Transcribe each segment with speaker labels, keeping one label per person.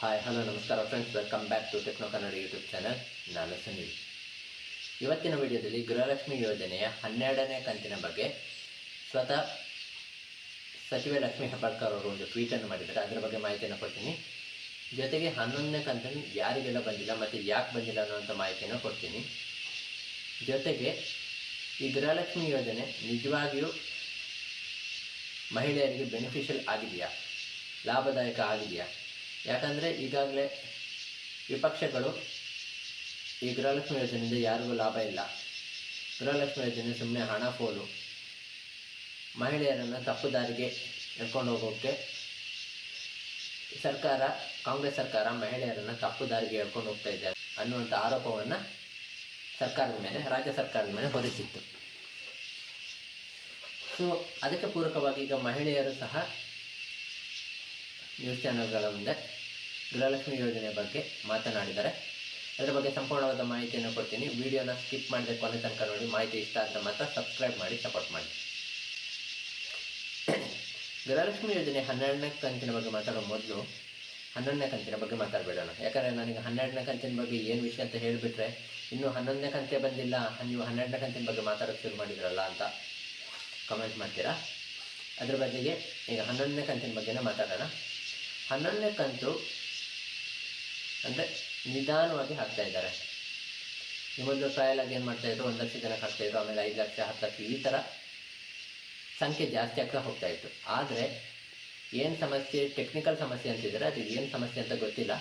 Speaker 1: Hi hello ನಮಸ್ಕಾರ friends welcome back to techno Kannada YouTube channel ನಾನು ಸುನೀಲ್ ಇವತ್ತಿನ ವಿಡಿಯೋದಲ್ಲಿ ಗೃಹಲಕ್ಷ್ಮಿ ಯೋಜನೆಯ ಹನ್ನೆರಡನೇ ಕಂತಿನ ಬಗ್ಗೆ ಸ್ವತಃ ಸಚಿವೆ ಲಕ್ಷ್ಮೀ ಹೆಬ್ಬಾಳ್ಕರ್ ಅವರು ಒಂದು ಟ್ವೀಟನ್ನು ಮಾಡಿದ್ದಾರೆ. ಅದರ ಬಗ್ಗೆ ಮಾಹಿತಿಯನ್ನು ಕೊಡ್ತೀನಿ. ಜೊತೆಗೆ ಹನ್ನೊಂದನೇ ಕಂತನ್ನು ಯಾರಿಗೆಲ್ಲ ಬಂದಿಲ್ಲ ಮತ್ತು ಯಾಕೆ ಬಂದಿಲ್ಲ ಅನ್ನೋಂಥ ಮಾಹಿತಿಯನ್ನು ಕೊಡ್ತೀನಿ. ಜೊತೆಗೆ ಈ ಗೃಹಲಕ್ಷ್ಮಿ ಯೋಜನೆ ನಿಜವಾಗಿಯೂ ಮಹಿಳೆಯರಿಗೆ ಬೆನಿಫಿಷಿಯಲ್ ಆಗಿದೆಯಾ? ಲಾಭದಾಯಕ ಆಗಿದೆಯಾ? ಯಾಕಂದರೆ ಈಗಾಗಲೇ ವಿಪಕ್ಷಗಳು ಈ ಗೃಹಲಕ್ಷ್ಮಿ ಯೋಜನೆಯಿಂದ ಯಾರಿಗೂ ಲಾಭ ಇಲ್ಲ. ಗೃಹಲಕ್ಷ್ಮಿ ಯೋಜನೆ ಸುಮ್ಮನೆ ಹಣ ಪೋಲು ಮಹಿಳೆಯರನ್ನು ತಪ್ಪು ದಾರಿಗೆ ಎಳ್ಕೊಂಡು ಹೋಗೋಕ್ಕೆ ಸರ್ಕಾರ, ಕಾಂಗ್ರೆಸ್ ಸರ್ಕಾರ ಮಹಿಳೆಯರನ್ನು ತಪ್ಪು ದಾರಿಗೆ ಎಳ್ಕೊಂಡು ಹೋಗ್ತಾ ಇದೆ ಅನ್ನುವಂಥ ಆರೋಪವನ್ನು ಸರ್ಕಾರದ ಮೇಲೆ, ರಾಜ್ಯ ಸರ್ಕಾರದ ಮೇಲೆ ಹೊರಿಸಿತ್ತು. ಸೊ ಅದಕ್ಕೆ ಪೂರಕವಾಗಿ ಈಗ ಮಹಿಳೆಯರು ಸಹ ನ್ಯೂಸ್ ಚಾನೆಲ್ಗಳ ಮುಂದೆ ಗೃಹಲಕ್ಷ್ಮಿ ಯೋಜನೆ ಬಗ್ಗೆ ಮಾತನಾಡಿದ್ದಾರೆ. ಅದರ ಬಗ್ಗೆ ಸಂಪೂರ್ಣವಾದ ಮಾಹಿತಿಯನ್ನು ಕೊಡ್ತೀನಿ. ವಿಡಿಯೋನ ಸ್ಕಿಪ್ ಮಾಡಿದೆ ಕೊನೆ ತನಕ ನೋಡಿ. ಮಾಹಿತಿ ಇಷ್ಟ ಆದರೆ ಮಾತ್ರ ಸಬ್ಸ್ಕ್ರೈಬ್ ಮಾಡಿ, ಸಪೋರ್ಟ್ ಮಾಡಿ. ಗೃಹಲಕ್ಷ್ಮಿ ಯೋಜನೆ ಹನ್ನೆರಡನೇ ಕಂತಿನ ಬಗ್ಗೆ ಮಾತಾಡೋ ಮೊದಲು ಹನ್ನೊಂದನೇ ಕಂತಿನ ಬಗ್ಗೆ ಮಾತಾಡಬೇಡೋಣ. ಯಾಕಂದರೆ ನನಗೆ ಹನ್ನೆರಡನೇ ಕಂತಿನ ಬಗ್ಗೆ ಏನು ವಿಷಯ ಅಂತ ಹೇಳಿಬಿಟ್ರೆ ಇನ್ನೂ ಹನ್ನೊಂದನೇ ಕಂತೆ ಬಂದಿಲ್ಲ. ನೀವು ಹನ್ನೆರಡನೇ ಕಂತಿನ ಬಗ್ಗೆ ಮಾತಾಡೋಕ್ಕೆ ಶುರು ಮಾಡಿದ್ರಲ್ಲ ಅಂತ ಕಮೆಂಟ್ ಮಾಡ್ತೀರಾ? ಅದ್ರ ಬಗ್ಗೆ ಈಗ ಹನ್ನೊಂದನೇ ಕಂತಿನ ಬಗ್ಗೆನೇ ಮಾತಾಡೋಣ. ಹನ್ನೊಂದನೇ ಕಂತು ಅಂದರೆ ನಿಧಾನವಾಗಿ ಹಾಕ್ತಾ ಇದ್ದಾರೆ. ಈ ಮೊದಲು ಟ್ರಯಲ್ ಆಗಿ ಏನು ಮಾಡ್ತಾಯಿದ್ರು ಒಂದು ಲಕ್ಷ ಜನಕ್ಕೆ ಹಾಕ್ತಾಯಿದ್ರು ಆಮೇಲೆ ಐದು ಲಕ್ಷ ಹತ್ತು ಲಕ್ಷ, ಈ ಥರ ಸಂಖ್ಯೆ ಜಾಸ್ತಿ ಆಗ್ತಾ ಹೋಗ್ತಾ ಇತ್ತು. ಆದರೆ ಏನು ಸಮಸ್ಯೆ ಟೆಕ್ನಿಕಲ್ ಸಮಸ್ಯೆ ಅಂತಿದ್ದಾರೆ ಅದು ಏನು ಸಮಸ್ಯೆ ಅಂತ ಗೊತ್ತಿಲ್ಲ.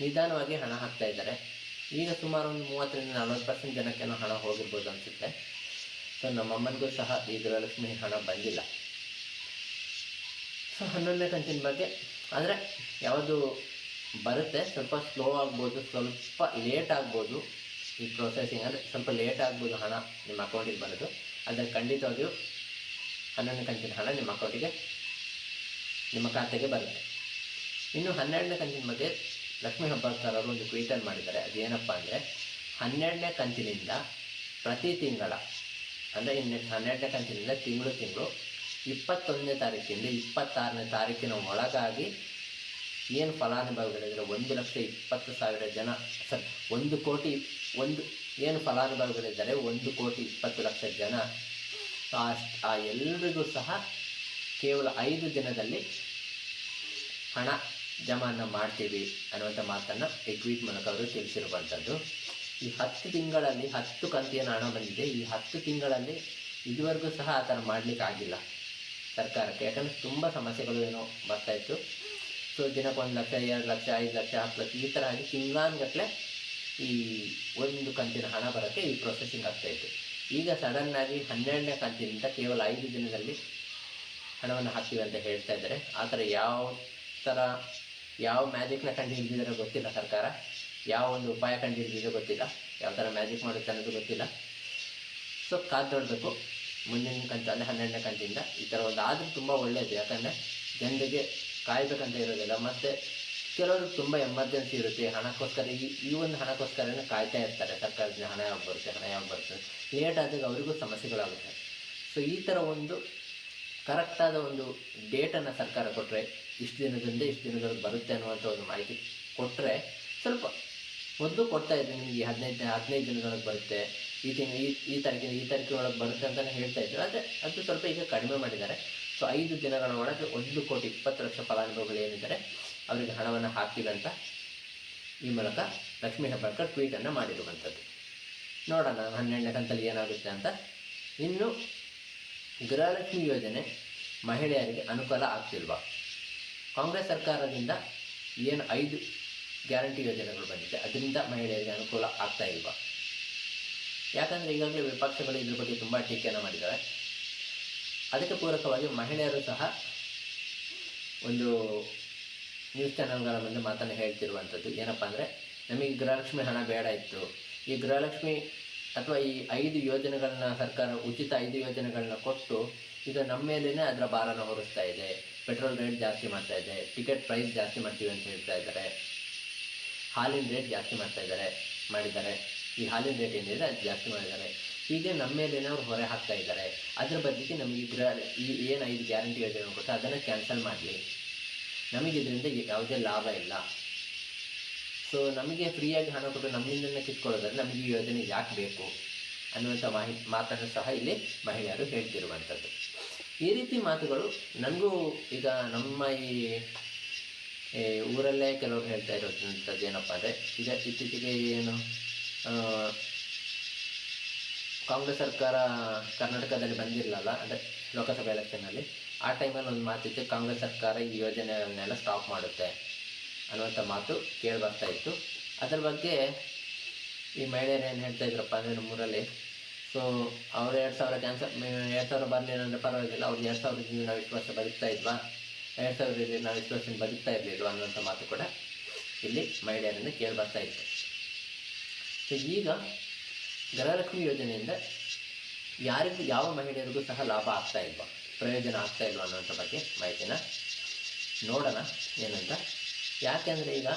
Speaker 1: ನಿಧಾನವಾಗಿ ಹಣ ಹಾಕ್ತಾ ಇದ್ದಾರೆ. ಈಗ ಸುಮಾರು ಒಂದು ಮೂವತ್ತರಿಂದ ನಲ್ವತ್ತು ಪರ್ಸೆಂಟ್ ಜನಕ್ಕೇನೋ ಹಣ ಹೋಗಿರ್ಬೋದು ಅನಿಸುತ್ತೆ. ಸೊ ನಮ್ಮಮ್ಮನಿಗೂ ಸಹ ಈ ಗೃಹಲಕ್ಷ್ಮಿ ಹಣ ಬಂದಿಲ್ಲ. ಸೊ ಹನ್ನೊಂದನೇ ಕಂತಿನ ಬಗ್ಗೆ. ಅಂದರೆ ಯಾವುದು ಬರುತ್ತೆ, ಸ್ವಲ್ಪ ಸ್ಲೋ ಆಗ್ಬೋದು, ಸ್ವಲ್ಪ ಲೇಟ್ ಆಗ್ಬೋದು ಈ ಪ್ರೊಸೆಸಿಂಗ್ ಅಂದರೆ ಸ್ವಲ್ಪ ಲೇಟ್ ಆಗ್ಬೋದು ಹಣ ನಿಮ್ಮ ಅಕೌಂಟಿಗೆ ಬರೋದು. ಆದರೆ ಖಂಡಿತವಾಗಿಯೂ ಹನ್ನೊಂದನೇ ಕಂತಿನ ಹಣ ನಿಮ್ಮ ಅಕೌಂಟಿಗೆ ನಿಮ್ಮ ಖಾತೆಗೆ ಬರುತ್ತೆ. ಇನ್ನು ಹನ್ನೆರಡನೇ ಕಂತಿನ ಬಗ್ಗೆ ಲಕ್ಷ್ಮೀ ಹೆಬ್ಬಾಳ್ಕರ್ ಅವರು ಒಂದು ಟ್ವೀಟರ್ ಮಾಡಿದ್ದಾರೆ. ಅದೇನಪ್ಪ ಅಂದರೆ, ಹನ್ನೆರಡನೇ ಕಂತಿನಿಂದ ಪ್ರತಿ ತಿಂಗಳ, ಅಂದರೆ ಇನ್ನು ಹನ್ನೆರಡನೇ ಕಂತಿನಿಂದ ತಿಂಗಳು ತಿಂಗಳು ಇಪ್ಪತ್ತೊಂದನೇ ತಾರೀಕಿಂದ ಇಪ್ಪತ್ತಾರನೇ ತಾರೀಕಿನ ಒಳಗಾಗಿ ಏನು ಫಲಾನುಭವಿಗಳಿದ್ರೆ ಒಂದು ಲಕ್ಷ ಇಪ್ಪತ್ತು ಸಾವಿರ ಜನ, ಸರಿ, ಒಂದು ಕೋಟಿ, ಒಂದು, ಏನು ಫಲಾನುಭವಿಗಳಿದ್ದಾರೆ ಒಂದು ಕೋಟಿ ಇಪ್ಪತ್ತು ಲಕ್ಷ ಜನ, ಆ ಎಲ್ರಿಗೂ ಸಹ ಕೇವಲ ಐದು ದಿನದಲ್ಲಿ ಹಣ ಜಮಾನ ಮಾಡ್ತೀವಿ ಅನ್ನುವಂಥ ಮಾತನ್ನು ಈ ಟ್ವೀಟ್ ಮೂಲಕ ಅವರು ತಿಳಿಸಿರುವಂಥದ್ದು. ಈ ಹತ್ತು ತಿಂಗಳಲ್ಲಿ ಹತ್ತು ಕಂತಿಯನ್ನು ಹಣ ಬಂದಿದೆ. ಈ ಹತ್ತು ತಿಂಗಳಲ್ಲಿ ಇದುವರೆಗೂ ಸಹ ಆ ಥರ ಮಾಡಲಿಕ್ಕೆ ಆಗಿಲ್ಲ ಸರ್ಕಾರಕ್ಕೆ. ಯಾಕಂದರೆ ತುಂಬ ಸಮಸ್ಯೆಗಳು ಏನೋ ಬರ್ತಾಯಿತ್ತು ಸೊ, ದಿನಕ್ಕೆ ಒಂದು ಲಕ್ಷ, ಎರಡು ಲಕ್ಷ, ಐದು ಲಕ್ಷ, ಹತ್ತು ಲಕ್ಷ, ಈ ಥರ ಆಗಿ ತಿಂಗಳಾನ್ಗಟ್ಟಲೆ ಈ ಒಂದು ಕಂತಿನ ಹಣ ಬರೋಕ್ಕೆ ಈ ಪ್ರೊಸೆಸಿಂಗ್ ಆಗ್ತಾಯಿತ್ತು ಈಗ ಸಡನ್ನಾಗಿ ಹನ್ನೆರಡನೇ ಕಂತಿನಿಂದ ಕೇವಲ ಐದು ದಿನದಲ್ಲಿ ಹಣವನ್ನು ಹಾಕ್ತೀವಿ ಅಂತ ಹೇಳ್ತಾ ಇದ್ದಾರೆ. ಆ ಥರ ಯಾವ ಥರ, ಯಾವ ಮ್ಯಾಜಿಕ್ನ ಕಂಡು ಹಿಡಿದಿದ್ದಾರೆ ಗೊತ್ತಿಲ್ಲ ಸರ್ಕಾರ. ಯಾವ ಒಂದು ಉಪಾಯ ಕಂಡು ಹಿಡಿದಿದೆ ಗೊತ್ತಿಲ್ಲ. ಯಾವ ಥರ ಮ್ಯಾಜಿಕ್ ಮಾಡುತ್ತೆ ಅನ್ನೋದು ಗೊತ್ತಿಲ್ಲ. ಸೊ, ಕಾದು ನೋಡಬೇಕು. ಮುಂದಿನ ಕಂತು ಅಂದರೆ ಹನ್ನೆರಡನೇ ಕಂತಿಂದ ಈ ಥರ ಒಂದು ಆದರೂ ತುಂಬ ಒಳ್ಳೆಯದು ಯಾಕಂದರೆ ಜನರಿಗೆ ಕಾಯಬೇಕಂತ ಇರೋದಿಲ್ಲ. ಮತ್ತು ಕೆಲವರು ತುಂಬ ಎಮರ್ಜೆನ್ಸಿ ಇರುತ್ತೆ. ಹಣಕ್ಕೋಸ್ಕರ ಈ ಈ ಒಂದು ಹಣಕ್ಕೋಸ್ಕರನೇ ಕಾಯ್ತಾ ಇರ್ತಾರೆ. ಸರ್ಕಾರದಿಂದ ಹಣ ಯಾವಾಗ ಬರುತ್ತೆ, ಹಣ ಯಾವಾಗ ಬರುತ್ತೆ. ಲೇಟ್ ಆದಾಗ ಅವರಿಗೂ ಸಮಸ್ಯೆಗಳಾಗುತ್ತೆ. ಸೊ ಈ ಥರ ಒಂದು ಕರೆಕ್ಟಾದ ಒಂದು ಡೇಟನ್ನು ಸರ್ಕಾರ ಕೊಟ್ಟರೆ ಇಷ್ಟು ದಿನದಿಂದ ಇಷ್ಟು ದಿನದಲ್ಲಿ ಬರುತ್ತೆ ಅನ್ನುವಂಥ ಒಂದು ಮಾಹಿತಿ ಕೊಟ್ಟರೆ ಸ್ವಲ್ಪ ಮೊದಲು ಕೊಡ್ತಾ ಇದ್ದೆ ನಿಮಗೆ ಹದಿನೈದು ಹದಿನೈದು ದಿನದೊಳಗೆ ಬರುತ್ತೆ. ಈ ತಿಂಗಳು ಈ ಈ ತಾರೀಕಿನ ಈ ತಾರೀಕಿನ ಒಳಗೆ ಬರುತ್ತೆ ಅಂತಲೇ ಹೇಳ್ತಾ ಇದ್ರು. ಆದರೆ ಅದು ಸ್ವಲ್ಪ ಈಗ ಕಡಿಮೆ ಮಾಡಿದ್ದಾರೆ. ಸೊ ಐದು ದಿನಗಳ ಒಳಗೆ ಒಂದು ಕೋಟಿ ಇಪ್ಪತ್ತು ಲಕ್ಷ ಫಲಾನುಭವಿಗಳು ಏನಿದ್ದಾರೆ, ಅವರಿಗೆ ಹಣವನ್ನು ಅಂತ ಈ ಮೂಲಕ ಲಕ್ಷ್ಮೀ ಹೆಬ್ಬಾಳ್ಕರ್ ಟ್ವೀಟನ್ನು ಮಾಡಿರುವಂಥದ್ದು. ನೋಡೋಣ ಹನ್ನೆರಡನೇ ಕಂತಲ್ಲಿ ಏನಾಗುತ್ತೆ ಅಂತ. ಇನ್ನು ಗೃಹಲಕ್ಷ್ಮಿ ಯೋಜನೆ ಮಹಿಳೆಯರಿಗೆ ಅನುಕೂಲ ಆಗ್ತಿಲ್ವಾ? ಕಾಂಗ್ರೆಸ್ ಸರ್ಕಾರದಿಂದ ಏನು ಐದು ಗ್ಯಾರಂಟಿ ಯೋಜನೆಗಳು ಬಂದಿದೆ, ಅದರಿಂದ ಮಹಿಳೆಯರಿಗೆ ಅನುಕೂಲ ಆಗ್ತಾ ಇಲ್ವಾ? ಯಾಕಂದರೆ ಈಗಾಗಲೇ ವಿಪಕ್ಷಗಳು ಇದ್ರ ಬಗ್ಗೆ ತುಂಬ ಟೀಕೆಯನ್ನು ಮಾಡಿದ್ದಾರೆ ಅದಕ್ಕೆ ಪೂರಕವಾಗಿ ಮಹಿಳೆಯರು ಸಹ ಒಂದು ನ್ಯೂಸ್ ಚಾನಲ್ಗಳ ಮುಂದೆ ಮಾತನ್ನು ಹೇಳ್ತಿರುವಂಥದ್ದು. ಏನಪ್ಪ ಅಂದರೆ, ನಮಗೆ ಗೃಹಲಕ್ಷ್ಮಿ ಹಣ ಬೇಡ ಇತ್ತು. ಈ ಗೃಹಲಕ್ಷ್ಮಿ ಅಥವಾ ಈ ಐದು ಯೋಜನೆಗಳನ್ನ ಸರ್ಕಾರ, ಉಚಿತ ಐದು ಯೋಜನೆಗಳನ್ನ ಕೊಟ್ಟು ಇದು ನಮ್ಮ ಮೇಲೇ ಅದರ ಭಾರನ ಹೊರಿಸ್ತಾ ಇದೆ. ಪೆಟ್ರೋಲ್ ರೇಟ್ ಜಾಸ್ತಿ ಮಾಡ್ತಾ ಇದೆ. ಟಿಕೆಟ್ ಪ್ರೈಸ್ ಜಾಸ್ತಿ ಮಾಡ್ತೀವಿ ಅಂತ ಹೇಳ್ತಾ ಇದ್ದಾರೆ. ಹಾಲಿನ ರೇಟ್ ಜಾಸ್ತಿ ಮಾಡ್ತಾ ಇದ್ದಾರೆ, ಮಾಡಿದ್ದಾರೆ. ಈ ಹಾಲಿನ ರೇಟ್ ಏನಿದೆ ಅದು ಜಾಸ್ತಿ ಮಾಡಿದ್ದಾರೆ. ಹೀಗೆ ನಮ್ಮ ಮೇಲೆ ಅವ್ರು ಹೊರೆ ಹಾಕ್ತಾ ಇದ್ದಾರೆ. ಅದ್ರ ಬದಲಿಗೆ ನಮಗೆ ಇದರ ಈ ಏನು ಐದು ಗ್ಯಾರಂಟಿ ಯೋಜನೆ ಕೊಟ್ಟು ಅದನ್ನು ಕ್ಯಾನ್ಸಲ್ ಮಾಡಲಿ. ನಮಗೆ ಇದರಿಂದ ಯಾವುದೇ ಲಾಭ ಇಲ್ಲ. ಸೊ ನಮಗೆ ಫ್ರೀಯಾಗಿ ಹಣ ಕೊಟ್ಟು ನಮ್ಮಿಂದ ಕಿತ್ಕೊಳ್ಳೋದ್ರೆ ನಮಗೆ ಈ ಯೋಜನೆ ಯಾಕೆ ಬೇಕು? ಅನ್ನುವಂಥ ಮಾಹಿತಿ ಮಾತನ್ನು ಸಹ ಇಲ್ಲಿ ಮಹಿಳೆಯರು ಹೇಳ್ತಿರುವಂಥದ್ದು. ಈ ರೀತಿ ಮಾತುಗಳು ನನಗೂ ಈಗ ನಮ್ಮ ಈ ಊರಲ್ಲೇ ಕೆಲವರು ಹೇಳ್ತಾ ಇರೋದಂಥದ್ದು ಏನಪ್ಪ ಅಂದರೆ, ಈಗ ಇತ್ತೀಚೆಗೆ ಏನು ಕಾಂಗ್ರೆಸ್ ಸರ್ಕಾರ ಕರ್ನಾಟಕದಲ್ಲಿ ಬಂದಿರಲಿಲ್ಲ, ಅಂದರೆ ಲೋಕಸಭೆ ಎಲೆಕ್ಷನಲ್ಲಿ ಆ ಟೈಮಲ್ಲಿ ಒಂದು ಮಾತಿತ್ತು, ಕಾಂಗ್ರೆಸ್ ಸರ್ಕಾರ ಈ ಯೋಜನೆಗಳನ್ನೆಲ್ಲ ಸ್ಟಾಪ್ ಮಾಡುತ್ತೆ ಅನ್ನುವಂಥ ಮಾತು ಕೇಳಿ ಬರ್ತಾ ಇತ್ತು. ಅದ್ರ ಬಗ್ಗೆ ಈ ಮಹಿಳೆಯರು ಏನು ಹೇಳ್ತಾ ಇದ್ರಪ್ಪ ಅಂದರೆ ನಮ್ಮೂರಲ್ಲಿ ಸೊ ಅವರು ಎರಡು ಸಾವಿರ ಕ್ಯಾನ್ಸರ್ ಎರಡು ಸಾವಿರ ಬರಲಿಲ್ಲ ಅಂದರೆ ಪರವಾಗಿಲ್ಲ, ಅವ್ರು ಎರಡು ಸಾವಿರದಿಂದ ನಾವು ಇಷ್ಟು ವರ್ಷ ಬದುಕ್ತಾ ಇದ್ವಾ? ಎರಡು ಸಾವಿರದಲ್ಲಿ ನಾವು ಇಷ್ಟು ವರ್ಷದಿಂದ ಬದುಕ್ತಾ ಇರಲಿಲ್ಲ ಅನ್ನುವಂಥ ಮಾತು ಕೂಡ ಇಲ್ಲಿ ಮಹಿಳೆಯರಿಂದ ಕೇಳಿ ಬರ್ತಾ ಇತ್ತು. ಸೊ ಈಗ ಗೃಹಲಕ್ಷ್ಮಿ ಯೋಜನೆಯಿಂದ ಯಾರಿಗೂ, ಯಾವ ಮಹಿಳೆಯರಿಗೂ ಸಹ ಲಾಭ ಆಗ್ತಾ ಇಲ್ವಾ? ಪ್ರಯೋಜನ ಆಗ್ತಾ ಇಲ್ವಾ ಅನ್ನೋಂಥ ಬಗ್ಗೆ ಮಾಹಿತಿನ ನೋಡೋಣ. ಏನಂತ? ಯಾಕೆಂದರೆ ಈಗ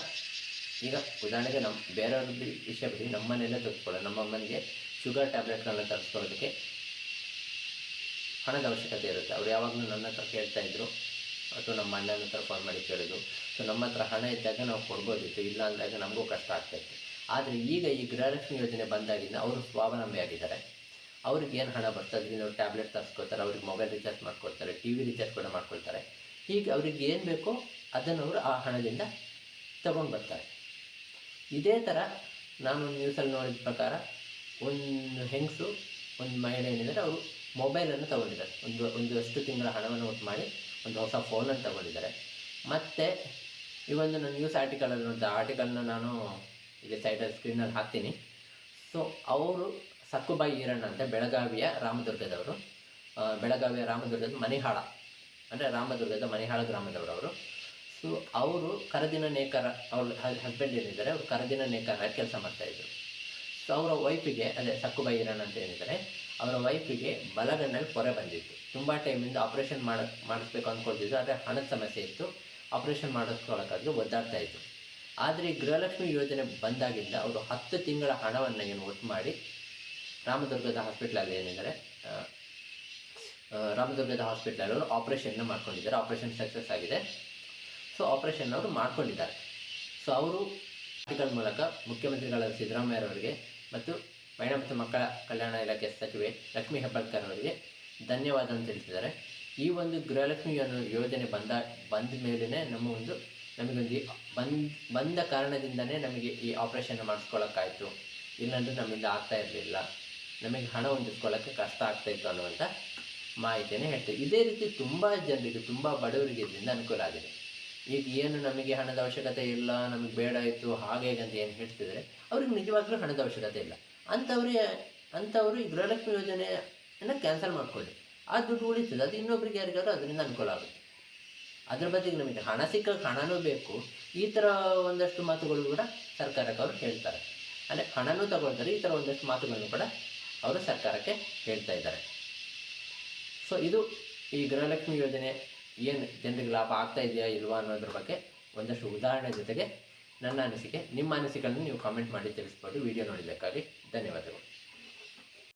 Speaker 1: ಈಗ ಉದಾಹರಣೆಗೆ ನಮ್ಮ ಬೇರೆಯವ್ರ ವಿಷಯ ಬಿಡಿ. ನಮ್ಮ ಮನೆಯಲ್ಲೇ ತರಿಸ್ಕೊಳ್ಳಿ ನಮ್ಮ ಅಮ್ಮನಿಗೆ ಶುಗರ್ ಟ್ಯಾಬ್ಲೆಟ್ಗಳನ್ನ ತರಿಸ್ಕೊಳ್ಳೋದಕ್ಕೆ ಹಣದ ಅವಶ್ಯಕತೆ ಇರುತ್ತೆ. ಅವ್ರು ಯಾವಾಗಲೂ ನನ್ನ ಹತ್ರ ಕೇಳ್ತಾ ಇದ್ರು. ಅಥವಾ ನಮ್ಮ ಅಣ್ಣನ ಹತ್ರ ಫೋನ್ ಮಾಡಿ ಕೇಳಿದ್ರು. ಸೊ ನಮ್ಮ ಹತ್ರ ಹಣ ಇದ್ದಾಗ ನಾವು ಕೊಡ್ಬೋದಿತ್ತು. ಇಲ್ಲ ಅಂದಾಗ ನಮಗೂ ಕಷ್ಟ ಆಗ್ತಾಯಿತ್ತು ಆದರೆ ಈಗ ಈ ಗೃಹಲಕ್ಷ್ಮಿ ಯೋಜನೆ ಬಂದಾಗಿಂದ ಅವರು ಸ್ವಾವಲಂಬಿಯಾಗಿದ್ದಾರೆ. ಅವ್ರಿಗೆ ಏನು ಹಣ ಬರ್ತದೆ? ಅವ್ರು ಟ್ಯಾಬ್ಲೆಟ್ ತರಿಸ್ಕೊತಾರೆ ಅವ್ರಿಗೆ ಮೊಬೈಲ್ ರಿಚಾರ್ಜ್ ಮಾಡ್ಕೊಳ್ತಾರೆ ಟಿ ವಿ ರಿಚಾರ್ಜ್ ಕೂಡ ಮಾಡ್ಕೊಳ್ತಾರೆ. ಹೀಗೆ ಅವ್ರಿಗೆ ಏನು ಬೇಕೋ ಅದನ್ನು ಅವರು ಆ ಹಣದಿಂದ ತಗೊಂಡು ಬರ್ತಾರೆ. ಇದೇ ಥರ ನಾನು ನ್ಯೂಸಲ್ಲಿ ನೋಡಿದ ಪ್ರಕಾರ ಒಂದು ಹೆಂಗಸು, ಒಂದು ಮಹಿಳೆ ಏನಿದ್ದಾರೆ ಅವರು ಮೊಬೈಲನ್ನು ತಗೊಂಡಿದ್ದಾರೆ. ಒಂದು ಒಂದು ಅಷ್ಟು ತಿಂಗಳ ಹಣವನ್ನು ಒಟ್ಟು ಮಾಡಿ ಒಂದು ಹೊಸ ಫೋನನ್ನು ತಗೊಂಡಿದ್ದಾರೆ. ಮತ್ತು ಈ ಒಂದು ನಾನು ನ್ಯೂಸ್ ಆರ್ಟಿಕಲಲ್ಲಿ ನೋಡಿದ ಆರ್ಟಿಕಲ್ನ ನಾನು ಇಲ್ಲಿ ಸೈಡಲ್ಲಿ ಸ್ಕ್ರೀನಲ್ಲಿ ಹಾಕ್ತೀನಿ. ಸೊ ಅವರು ಸಕ್ಕುಬಾಯಿ ಈರಣ್ಣ ಅಂತ ಬೆಳಗಾವಿಯ ರಾಮದುರ್ಗದವರು. ಬೆಳಗಾವಿಯ ರಾಮದುರ್ಗದ ಮನಿಹಾಳ. ಅಂದರೆ ರಾಮದುರ್ಗದ ಮನಿಹಾಳ ಗ್ರಾಮದವರು ಅವರು ಸೊ ಅವರು ಕರದಿನ ನೇಕರ ಅವ್ರ ಹಸ್ಬೆಂಡ್ ಏನಿದ್ದಾರೆ, ಅವರು ಕರದಿನ ನೇಕಾರ ಕೆಲಸ ಮಾಡ್ತಾಯಿದ್ರು ಸೊ ಅವರ ವೈಫಿಗೆ ಅದೇ ಸಕ್ಕುಬಾಯಿ ಈರಣ್ಣ ಅಂತ ಏನಿದ್ದಾರೆ, ಅವರ ವೈಫಿಗೆ ಬಲಗಣ್ಣಲ್ಲಿ ಪೊರೆ ಬಂದಿತ್ತು. ತುಂಬ ಟೈಮಿಂದ ಆಪ್ರೇಷನ್ ಮಾಡ, ಮಾಡಿಸ್ಬೇಕು ಅಂದ್ಕೊಳ್ತಿದ್ರು ಆದರೆ ಹಣದ ಸಮಸ್ಯೆ ಇತ್ತು. ಆಪ್ರೇಷನ್ ಮಾಡಿಸ್ಕೊಳ್ಳೋಕ್ಕಾಗಿ ಒದ್ದಾಡ್ತಾ ಇತ್ತು ಆದರೆ ಗೃಹಲಕ್ಷ್ಮಿ ಯೋಜನೆ ಬಂದಾಗಿಂದ ಅವರು ಹತ್ತು ತಿಂಗಳ ಹಣವನ್ನು ಏನು ಒಟ್ಟು ಮಾಡಿ ರಾಮದುರ್ಗದ ಹಾಸ್ಪಿಟ್ಲಲ್ಲಿ ಏನಿದ್ದಾರೆ ರಾಮದುರ್ಗದ ಹಾಸ್ಪಿಟ್ಲಲ್ಲಿ ಅವರು ಆಪ್ರೇಷನ್ನ ಮಾಡ್ಕೊಂಡಿದ್ದಾರೆ. ಆಪ್ರೇಷನ್ ಸಕ್ಸಸ್ ಆಗಿದೆ. ಸೊ ಆಪರೇಷನ್ ಅವರು ಮಾಡ್ಕೊಂಡಿದ್ದಾರೆ. ಸೊ ಅವರು ಆರ್ಟಿಕಲ್ ಮೂಲಕ ಮುಖ್ಯಮಂತ್ರಿಗಳಾದ ಸಿದ್ದರಾಮಯ್ಯರವರಿಗೆ ಮತ್ತು ಮಹಿಳಾ ಮತ್ತು ಮಕ್ಕಳ ಕಲ್ಯಾಣ ಇಲಾಖೆ ಸಚಿವೆ ಲಕ್ಷ್ಮೀ ಹೆಬ್ಬಾಳ್ಕರ್ ಅವರಿಗೆ ಧನ್ಯವಾದ ಅಂತ ತಿಳಿಸಿದ್ದಾರೆ ಈ ಒಂದು ಗೃಹಲಕ್ಷ್ಮಿ ಯೋಜನೆ ಬಂದ ಬಂದ ಮೇಲೇ ನಮ್ಮ ಒಂದು ನಮಗೊಂದು ಬಂದ್, ಬಂದ ಕಾರಣದಿಂದನೇ ನಮಗೆ ಈ ಆಪ್ರೇಷನ್ ಮಾಡಿಸ್ಕೊಳ್ಳೋಕ್ಕಾಯಿತು. ಇಲ್ಲಾಂದ್ರೆ ನಮ್ಮಿಂದ ಆಗ್ತಾ ಇರಲಿಲ್ಲ. ನಮಗೆ ಹಣ ಹೊಂದಿಸ್ಕೊಳ್ಳೋಕ್ಕೆ ಕಷ್ಟ ಆಗ್ತಾಯಿತ್ತು ಅನ್ನುವಂಥ ಮಾಹಿತಿಯನ್ನು ಹೇಳ್ತೀವಿ. ಇದೇ ರೀತಿ ತುಂಬ ಜನರಿಗೆ ತುಂಬ ಬಡವರಿಗೆ ಇದರಿಂದ ಅನುಕೂಲ ಆಗಿದೆ. ಈಗ ಏನು ನಮಗೆ ಹಣದ ಅವಶ್ಯಕತೆ ಇಲ್ಲ, ನಮಗೆ ಬೇಡ ಹಾಗೆ ಹೀಗೆ ಅಂತ ಏನು ಹೇಳ್ತಿದ್ರೆ, ಅವ್ರಿಗೆ ನಿಜವಾಗ್ಲೂ ಹಣದ ಅವಶ್ಯಕತೆ ಇಲ್ಲ. ಅಂಥವ್ರಿಗೆ ಅಂಥವರು ಈ ಗೃಹಲಕ್ಷ್ಮಿ ಯೋಜನೆಯನ್ನು ಕ್ಯಾನ್ಸಲ್ ಮಾಡ್ಕೊಳ್ಳಿ. ಆ ದುಡ್ಡು ಉಳಿತದೆ, ಅದು ಇನ್ನೊಬ್ರಿಗೆ ಯಾರಿಗಾದ್ರೂ ಅದರಿಂದ ಅನುಕೂಲ ಆಗುತ್ತೆ. ಅದ್ರ ಬದಿಗೆ ನಮಗೆ ಹಣ ಸಿಕ್ಕ ಹಣನೂ ಬೇಕು. ಈ ಥರ ಒಂದಷ್ಟು ಮಾತುಗಳು ಕೂಡ ಸರ್ಕಾರಕ್ಕೆ ಅವರು ಹೇಳ್ತಾರೆ. ಅಂದರೆ ಹಣನೂ ತಗೊಳ್ತಾರೆ, ಈ ಥರ ಒಂದಷ್ಟು ಮಾತುಗಳನ್ನು ಕೂಡ ಅವರು ಸರ್ಕಾರಕ್ಕೆ ಹೇಳ್ತಾ ಇದ್ದಾರೆ. ಸೊ ಇದು ಈ ಗೃಹಲಕ್ಷ್ಮಿ ಯೋಜನೆ ಏನು ಜನರಿಗೆ ಲಾಭ ಆಗ್ತಾ ಇದೆಯಾ ಇಲ್ವಾ ಅನ್ನೋದ್ರ ಬಗ್ಗೆ ಒಂದಷ್ಟು ಉದಾಹರಣೆ ಜೊತೆಗೆ ನನ್ನ ಅನಿಸಿಕೆ, ನಿಮ್ಮ ಅನಿಸಿಕೆಗಳನ್ನು ನೀವು ಕಾಮೆಂಟ್ ಮಾಡಿ ತಿಳಿಸ್ಬೋದು. ವಿಡಿಯೋ ನೋಡಬೇಕಾಗಿ ಧನ್ಯವಾದಗಳು.